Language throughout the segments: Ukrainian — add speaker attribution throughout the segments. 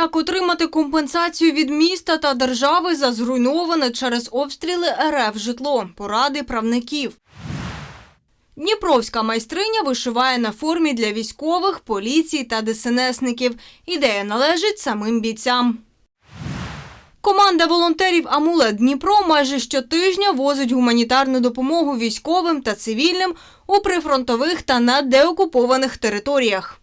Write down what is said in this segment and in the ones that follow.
Speaker 1: Як отримати компенсацію від міста та держави за зруйноване через обстріли РФ житло? Поради правників. Дніпровська майстриня вишиває на формі для військових, поліції та ДСНСників. Ідея належить самим бійцям. Команда волонтерів Амулет Дніпро майже щотижня возить гуманітарну допомогу військовим та цивільним у прифронтових та на деокупованих територіях.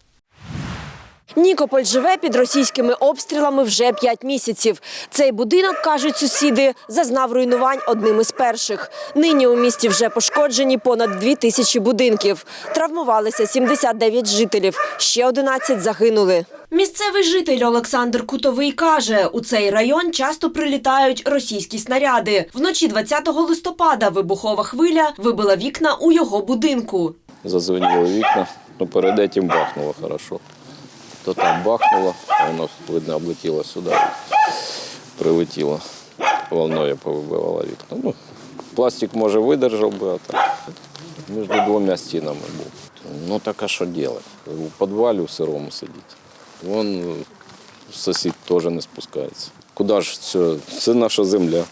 Speaker 2: Нікополь живе під російськими обстрілами вже п'ять місяців. Цей будинок, кажуть сусіди, зазнав руйнувань одним із перших. Нині у місті вже пошкоджені понад дві тисячі будинків. Травмувалися 79 жителів, ще 11 загинули. Місцевий житель Олександр Кутовий каже, у цей район часто прилітають російські снаряди. Вночі 20 листопада вибухова хвиля вибила вікна у його будинку.
Speaker 3: зазвеніло вікна, ну перед этим бахнуло хорошо. То там бахнуло, воно, видно, облетіло сюди, прилетіло. Волною повибивало вікна. Ну, пластик, може, видержав би, а так між двома стінами був. Ну так а що робити? У підвалі в сирому сидіти. Вон е, сусід теж не спускається. Куди ж це? Це наша земля.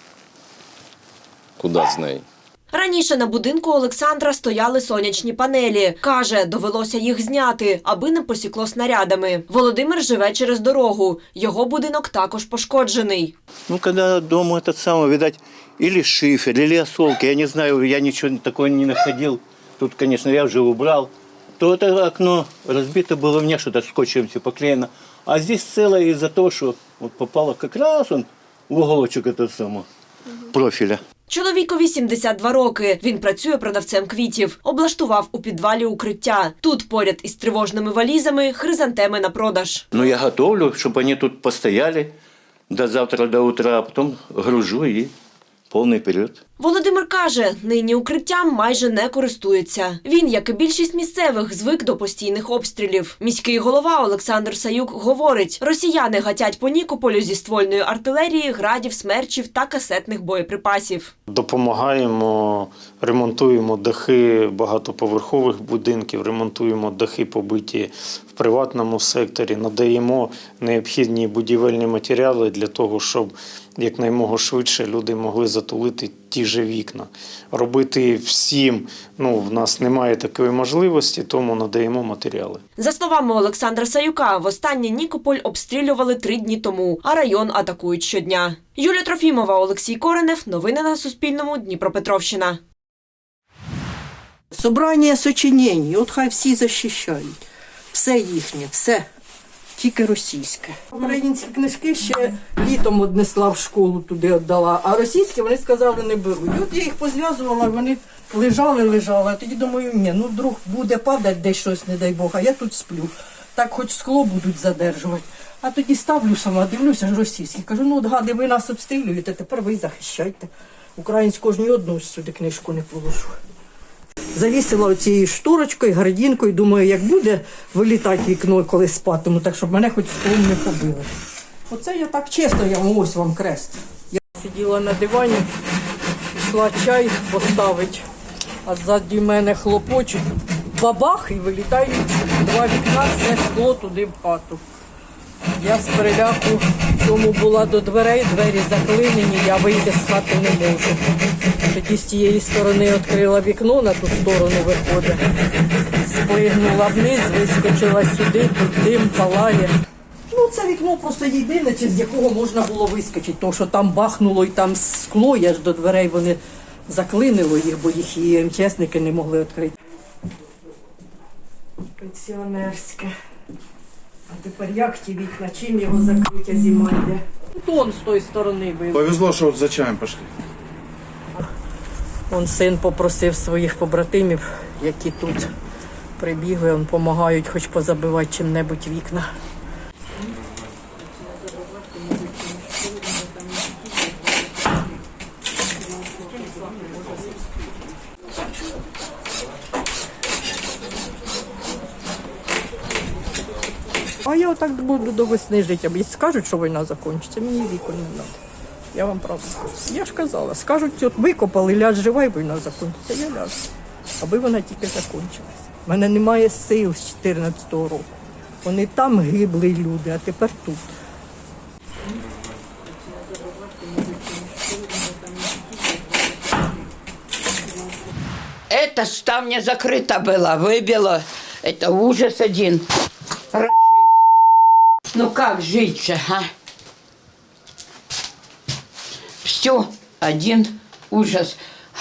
Speaker 3: Куди з неї?
Speaker 2: Раніше на будинку Олександра стояли сонячні панелі. Каже, довелося їх зняти, аби не посікло снарядами. Володимир живе через дорогу. Його будинок також пошкоджений.
Speaker 4: Ну, когда дома этот самый, видать, или шифер, или осколки, я не знаю, я ничего такого не находил. Тут, конечно, я уже убрал. То это окно разбито было мне что-то скотчем все поклеено. А здесь целое из-за того, что вот попало как раз он в уголочек этого самого профиля.
Speaker 2: Чоловікові 72 роки. Він працює продавцем квітів. Облаштував у підвалі укриття. Тут поряд із тривожними валізами хризантеми на продаж.
Speaker 4: Ну я готовлю, щоб вони тут постояли до завтра, до утра, а потім гружу и полный вперед.
Speaker 2: Володимир каже, нині укриттям майже не користується. Він, як і більшість місцевих, звик до постійних обстрілів. Міський голова Олександр Саюк говорить: росіяни гатять по Нікополю зі ствольної артилерії, градів, смерчів та касетних боєприпасів.
Speaker 5: Допомагаємо, ремонтуємо дахи багатоповерхових будинків, ремонтуємо дахи побиті приватному секторі, надаємо необхідні будівельні матеріали для того, щоб якнаймога швидше люди могли затулити ті же вікна. Робити всім, ну в нас немає такої можливості, тому надаємо матеріали.
Speaker 2: За словами Олександра Саюка, востаннє Нікополь обстрілювали три дні тому, а район атакують щодня. Юлія Трофімова, Олексій Коренев. Новини на Суспільному. Дніпропетровщина.
Speaker 6: Собрання сочинень, от хай всі захищають. Все їхнє, все. Тільки російське. Українські книжки ще літом однесла в школу туди віддала, а російські вони сказали не беруть. І От я їх позв'язувала, вони лежали, лежали. А тоді думаю, ні, ну вдруг буде падати десь щось, не дай Бог, а я тут сплю. Так хоч скло будуть задержувати. А тоді ставлю сама, дивлюся ж російські. Кажу, ну от гади, ви нас обстрілюєте, тепер ви захищайте. Українську ж ні одну сюди книжку не положу. Завісила оцією шторочкою, гардінкою, думаю, як буде вилітати вікно, коли спатиму, так щоб мене хоч склом не побили. Оце я так чесно, я ось вам крест. Я сиділа на дивані, пішла чай поставити, а ззаді мене хлопочуть, бабах і вилітають два вікна, все скло туди в хату. Я з переляку в тому була до дверей, двері заклинені, я вийти з хати не можу. Тоді з тієї сторони відкрила вікно, на ту сторону виходить. Спригнула вниз, вискочила сюди, тут дим палає. Ну, це вікно просто єдине, з якого можна було вискочити, тому що там бахнуло і там скло, я ж до дверей вони заклинило їх, бо їх і МЧСники не могли відкрити. Пенсіонерське. А тепер як ті вікна, чим його закриття зима йде? Тон з тої сторони бив.
Speaker 7: Повезло, что вот за чаем пошли.
Speaker 6: Он син попросив своїх побратимів, які тут прибігли, он допомагають хоч позабивати чим-небудь вікна. А я отак буду до весни жити. А скажуть, що війна закінчиться, мені вікон не треба. Я вам правду скажу. Я ж казала, скажуть, от викопали, ляж жива, і війна закінчиться. Я ляжу, аби вона тільки закінчилась У мене немає сил з 2014 року. Вони там гибли люди, а тепер тут.
Speaker 7: Эта ставня закрыта была, выбила. Это ужас один. Ну как жить-то, а? Все, один ужас.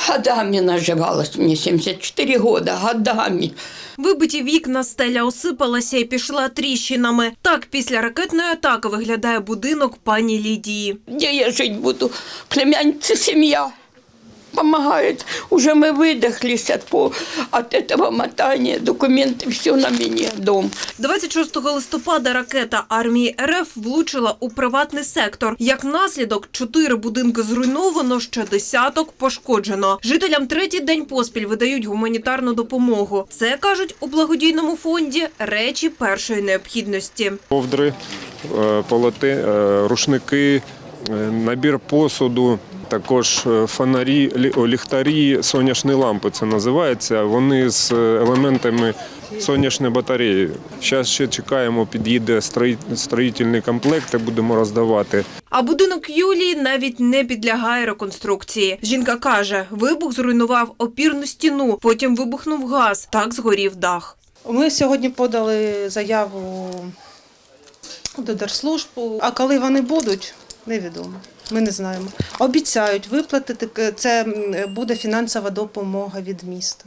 Speaker 7: Годами наживалась мне 74 года, годами.
Speaker 8: Вибиті вікна, стеля осипалася і пішла тріщинами. Так після ракетної атаки виглядає будинок пані Лідії.
Speaker 7: Де я жить буду? Племянці семья помогает. Уже мы выдохлись от, по, от этого мотания. Документы, все на мне, дом.
Speaker 8: 26 листопада ракета армії РФ влучила у приватний сектор. Як наслідок, чотири будинки зруйновано, ще десяток пошкоджено. Жителям третій день поспіль видають гуманітарну допомогу. Це кажуть у благодійному фонді речі першої необхідності.
Speaker 9: ковдри, е, полоти, е, рушники, е, набір посуду, також е, фонарі, лі- ліхтарі, сонячні лампи це називається. Вони з е, елементами сонячної батареї. Зараз ще чекаємо, під'їде строїтельний комплект і будемо роздавати.
Speaker 8: А будинок Юлії навіть не підлягає реконструкції. Жінка каже, вибух зруйнував опірну стіну, потім вибухнув газ, так згорів дах.
Speaker 10: Ми сьогодні подали заяву до Держслужбу, а коли вони будуть, невідомо. Ми не знаємо. Обіцяють виплатити це буде фінансова допомога від міста.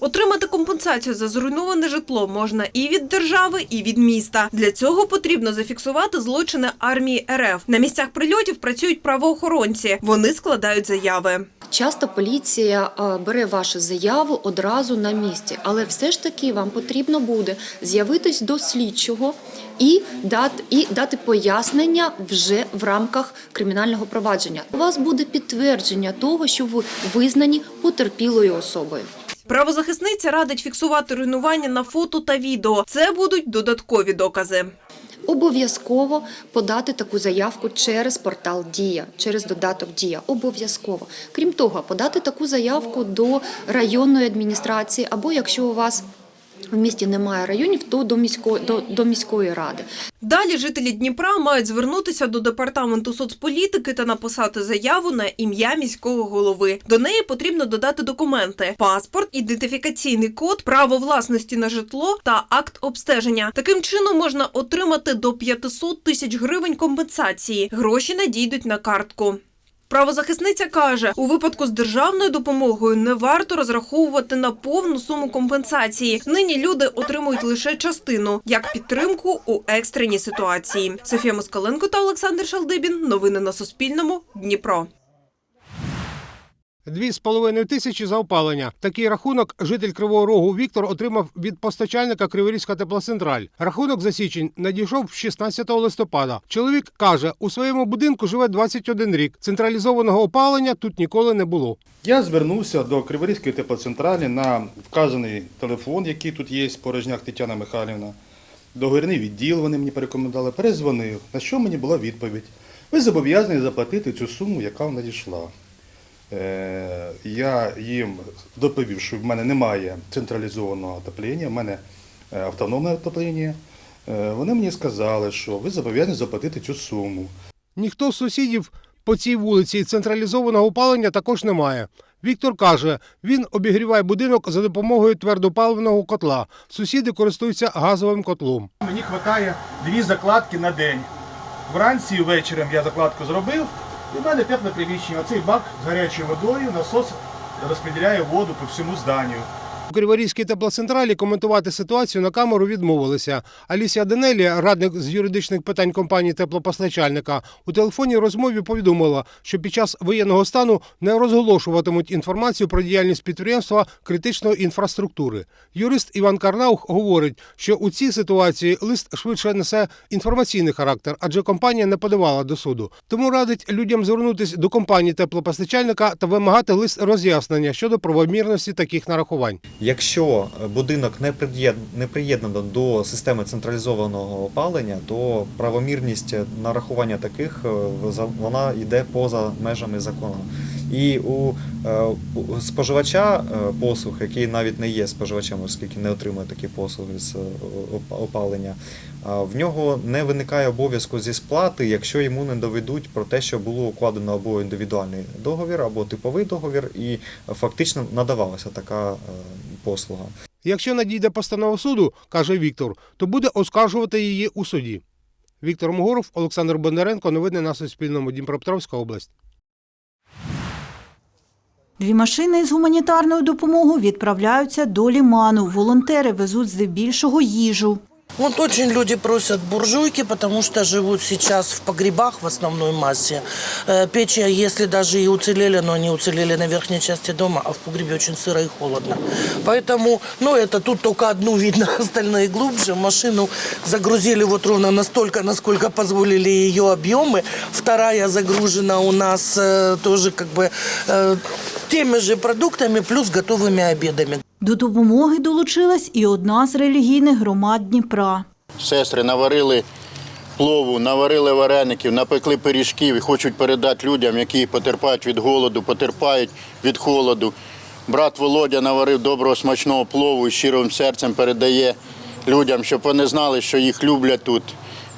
Speaker 8: Отримати компенсацію за зруйноване житло можна і від держави, і від міста. Для цього потрібно зафіксувати злочини армії РФ. На місцях прильотів працюють правоохоронці. Вони складають заяви.
Speaker 11: Часто поліція е, бере вашу заяву одразу на місці, але все ж таки вам потрібно буде з'явитись до слідчого і дати, і дати пояснення вже в рамках кримінального провадження. У вас буде підтвердження того, що ви визнані потерпілою особою.
Speaker 8: Правозахисниця радить фіксувати руйнування на фото та відео. Це будуть додаткові докази.
Speaker 11: Обов'язково подати таку заявку через портал Дія, через додаток Дія. Обов'язково. Крім того, подати таку заявку до районної адміністрації, або якщо у вас в місті немає районів, то до міської до, до міської ради.
Speaker 8: Далі жителі Дніпра мають звернутися до департаменту соцполітики та написати заяву на ім'я міського голови. До неї потрібно додати документи: паспорт, ідентифікаційний код, право власності на житло та акт обстеження. Таким чином можна отримати до 500 тисяч гривень компенсації. Гроші надійдуть на картку. Правозахисниця каже, у випадку з державною допомогою не варто розраховувати на повну суму компенсації. Нині люди отримують лише частину як підтримку у екстреній ситуації. Софія Москаленко та Олександр Шалдибін. Новини на Суспільному. Дніпро.
Speaker 12: Дві з половиною тисячі за опалення. Такий рахунок житель Кривого Рогу Віктор отримав від постачальника Криворізька теплоцентраль. Рахунок за січень надійшов 16 листопада. Чоловік каже, у своєму будинку живе 21 рік. Централізованого опалення тут ніколи не було.
Speaker 13: Я звернувся до Криворізької теплоцентралі на вказаний телефон, який тут є, порожняк Тетяна Михайлівна. Договірний відділ вони мені порекомендували, перезвонив, на що мені була відповідь. Ви зобов'язані заплатити цю суму, яка надійшла. Е, Я їм доповів, що в мене немає централізованого отоплення, в мене е, автономне отоплення. Е, Вони мені сказали, що ви зобов'язані заплатити цю суму.
Speaker 12: Ніхто з сусідів по цій вулиці централізованого опалення також немає. Віктор каже, він обігріває будинок за допомогою твердопаливного котла. Сусіди користуються газовим котлом.
Speaker 13: Мені вистачає дві закладки на день. Вранці і вечором я закладку зробив, і далі тепле приміщення. Оцей бак з гарячою водою, насос розподіляє воду по всьому зданню.
Speaker 12: У Криворізькій теплоцентралі коментувати ситуацію на камеру відмовилися. Алісія Денелі, радник з юридичних питань компанії теплопостачальника, у телефонній розмові повідомила, що під час воєнного стану не розголошуватимуть інформацію про діяльність підприємства критичної інфраструктури. Юрист Іван Карнаух говорить, що у цій ситуації лист швидше несе інформаційний характер, адже компанія не подавала до суду. Тому радить людям звернутися до компанії теплопостачальника та вимагати лист роз'яснення щодо правомірності таких нарахувань.
Speaker 14: Якщо будинок не приєднано до системи централізованого опалення, то правомірність нарахування таких е, вона йде поза межами закону. І у е, споживача е, послуг, який навіть не є споживачем, оскільки не отримує такі послуги з е, опалення, в нього не виникає обов'язку зі сплати, якщо йому не доведуть про те, що було укладено або індивідуальний договір, або типовий договір, і фактично надавалася така е, послуга.
Speaker 12: Якщо надійде постанова суду, каже Віктор, то буде оскаржувати її у суді. Віктор Могоров, Олександр Бондаренко. Новини на Суспільному. Дніпропетровська область.
Speaker 15: Дві машини із гуманітарною допомогою відправляються до ліману. Волонтери везуть здебільшого їжу.
Speaker 16: Вот очень люди просят буржуйки, потому что живут сейчас в погребах в основной массе. Э, Печи, если даже и уцелели, но они уцелели на верхней части дома, а в погребе очень сыро и холодно. Поэтому, ну, это тут только одну видно, остальные глубже. Машину загрузили вот ровно настолько, насколько позволили ее объемы. Вторая загружена у нас э, тоже как бы э, теми же продуктами, плюс готовыми обедами.
Speaker 15: До допомоги долучилась і одна з релігійних громад Дніпра.
Speaker 17: Сестри наварили плову, наварили вареників, напекли пиріжків і хочуть передати людям, які потерпають від голоду, потерпають від холоду. Брат Володя наварив доброго смачного плову і щирим серцем передає людям, щоб вони знали, що їх люблять тут,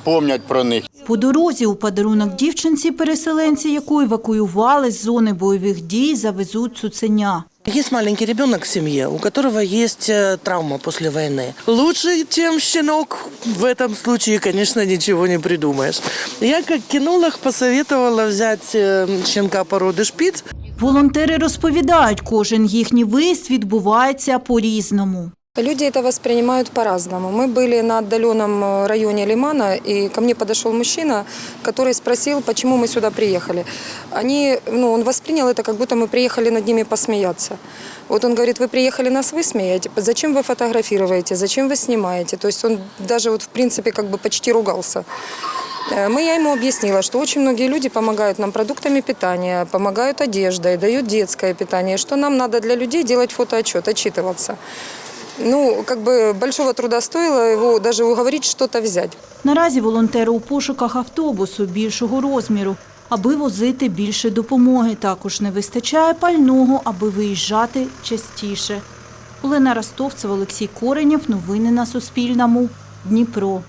Speaker 17: помнять про них.
Speaker 15: По дорозі у подарунок дівчинці-переселенці, яку евакуювали з зони бойових дій, завезуть цуценя.
Speaker 16: Есть маленький ребенок в семье, у которого есть э, травма после войны. Лучше, чем щенок, в этом случае, конечно, ничего не придумаешь. Я, как кинолог, посоветовала взять э, щенка породы шпиц.
Speaker 15: Волонтери розповідають, кожен їхній виїзд відбувається по-різному.
Speaker 18: Люди это воспринимают по-разному. Мы были на отдаленном э, районе Лимана, и ко мне подошел мужчина, который спросил, почему мы сюда приехали. Они, ну, он воспринял это, как будто мы приехали над ними посмеяться. Вот он говорит, вы приехали нас высмеять, зачем вы фотографируете, зачем вы снимаете? То есть он даже вот в принципе как бы почти ругался. Э, Мы, я ему объяснила, что очень многие люди помогают нам продуктами питания, помогают одеждой, дают детское питание, что нам надо для людей делать фотоотчет, отчитываться. Ну, как бы большого труда стоило его даже уговорить что-то взять.
Speaker 15: Наразі волонтери у пошуках автобусу більшого розміру, аби возити більше допомоги. Також не вистачає пального, аби виїжджати частіше. Олена Ростовцева, Олексій Коренєв. Новини на Суспільному. Дніпро.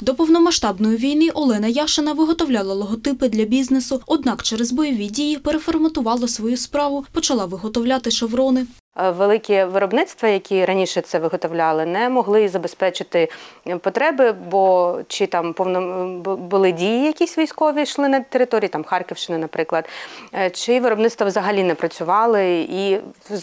Speaker 1: До повномасштабної війни Олена Яшина виготовляла логотипи для бізнесу, однак через бойові дії переформатувала свою справу, почала виготовляти шеврони.
Speaker 19: Е, Великі виробництва, які раніше це виготовляли, не могли забезпечити потреби, бо чи там повно були дії, якісь військові йшли на території, там Харківщини, наприклад, е, чи виробництва взагалі не працювали, і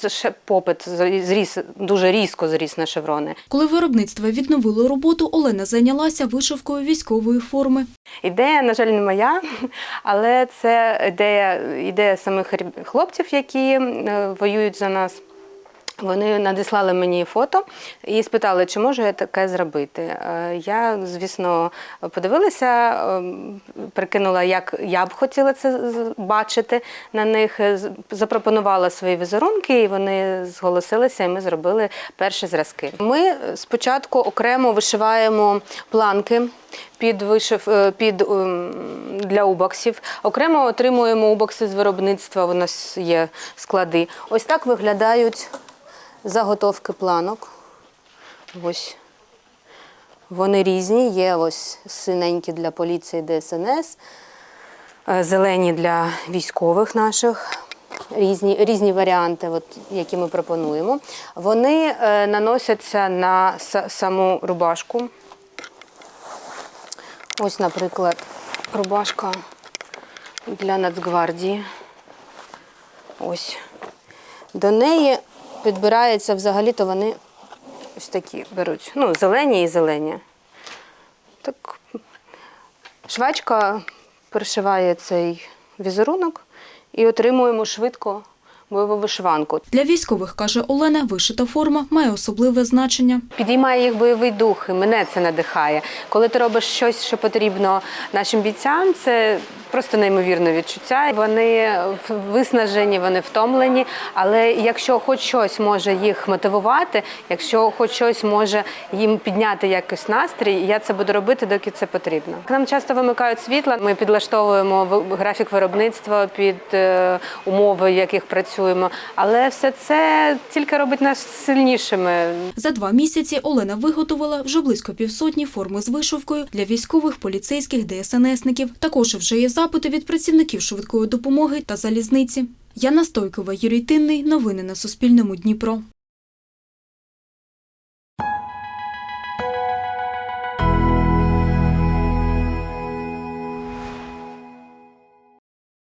Speaker 19: ще попит зріс дуже різко зріс на шеврони.
Speaker 1: Коли виробництво відновило роботу, Олена зайнялася вишивкою військової форми.
Speaker 19: Ідея, на жаль, не моя, але це ідея, ідея самих хлопців, які е, воюють за нас. Вони надіслали мені фото і спитали, чи можу я таке зробити. Е, Я, звісно, подивилася, ем, прикинула, як я б хотіла це бачити на них. е, Запропонувала свої візерунки, і вони зголосилися, і ми зробили перші зразки. Ми спочатку окремо вишиваємо планки. Під вишив е, під ем, для убоксів. Окремо отримуємо убокси з виробництва. У нас є склади. Ось так виглядають заготовки планок. Ось. Вони різні. Є ось синенькі для поліції ДСНС, е, зелені для військових наших. Різні, різні варіанти, от, які ми пропонуємо. Вони е, наносяться на са- саму рубашку. Ось, наприклад, рубашка для Нацгвардії. Ось. До неї підбирається взагалі-то вони ось такі беруть. Ну, зелені і зелені. Так, швачка перешиває цей візерунок і отримуємо швидко бойову вишиванку.
Speaker 1: Для військових, каже Олена, вишита форма має особливе значення.
Speaker 19: Підіймає їх бойовий дух, і мене це надихає. Коли ти робиш щось, що потрібно нашим бійцям, це просто неймовірне відчуття. Вони виснажені, вони втомлені. Але якщо хоч щось може їх мотивувати, якщо хоч щось може їм підняти якось настрій, я це буду робити, доки це потрібно. Нам часто вимикають світло. Ми підлаштовуємо графік виробництва під е, умови, в яких працюємо. Але все це тільки робить нас сильнішими.
Speaker 20: За два місяці Олена виготовила вже близько півсотні форми з вишивкою для військових, поліцейських, ДСНСників. Також вже є запити від працівників швидкої допомоги та залізниці. Яна Стойкова, Юрій Тинний. Новини на Суспільному. Дніпро.